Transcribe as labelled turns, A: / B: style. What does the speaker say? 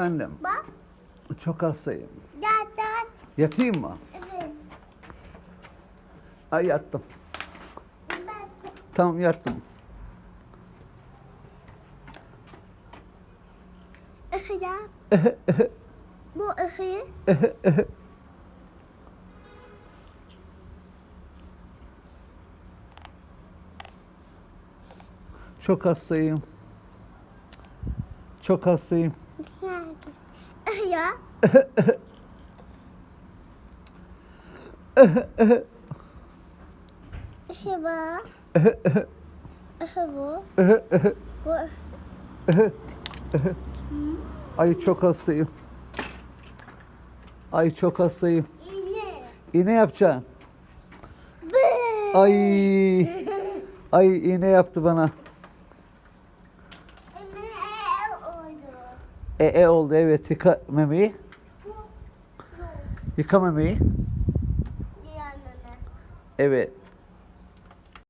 A: Efendim,
B: Bak.
A: çok hastayım.
B: Yat yat.
A: Yatayım mı?
B: Evet.
A: Ay yattım.
B: Bak.
A: Tamam yattım.
B: Ihı ya. Bu ıhıyı.
A: Çok hastayım. Çok hastayım.
B: Ya. Bu. Bu.
A: Ay çok hastayım. Ay çok hastayım.
B: İğne.
A: İğne yapacağım. Ay. Ay iğne yaptı bana.
B: Emre oldu.
A: E, e oldu evet yıka memeyi. Yıka memeyi. Evet.